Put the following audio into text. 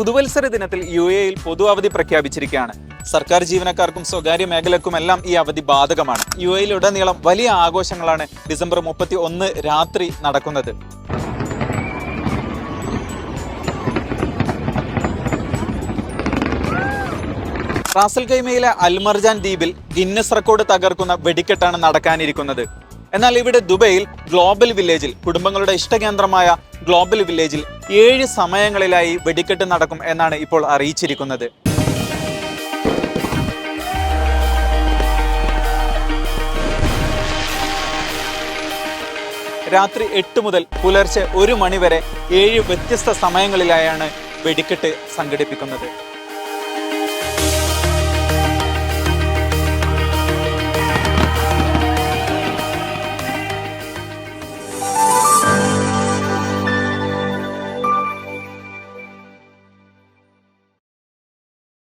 പുതുവത്സര ദിനത്തിൽ യു എയിൽ പൊതു അവധി പ്രഖ്യാപിച്ചിരിക്കുകയാണ്. സർക്കാർ ജീവനക്കാർക്കും സ്വകാര്യ മേഖലക്കുമെല്ലാം ഈ അവധി ബാധകമാണ്. യു എയിലുടനീളം വലിയ ആഘോഷങ്ങളാണ് ഡിസംബർ മുപ്പത്തി ഒന്ന് രാത്രി നടക്കുന്നത്. റാസൽ കൈമയിലെ അൽമർജാൻ ദ്വീപിൽ ഗിന്നസ് റെക്കോർഡ് തകർക്കുന്ന വെടിക്കെട്ടാണ് നടക്കാനിരിക്കുന്നത്. എന്നാൽ ഇവിടെ ദുബൈയിൽ ഗ്ലോബൽ വില്ലേജിൽ കുടുംബങ്ങളുടെ ഇഷ്ടകേന്ദ്രമായ ഗ്ലോബൽ വില്ലേജിൽ ഏഴ് സമയങ്ങളിലായി വെടിക്കെട്ട് നടക്കും എന്നാണ് ഇപ്പോൾ അറിയിച്ചിരിക്കുന്നത്. രാത്രി എട്ട് മുതൽ പുലർച്ചെ ഒരു മണി വരെ ഏഴ് വ്യത്യസ്ത സമയങ്ങളിലായാണ് വെടിക്കെട്ട് സംഘടിപ്പിക്കുന്നത്.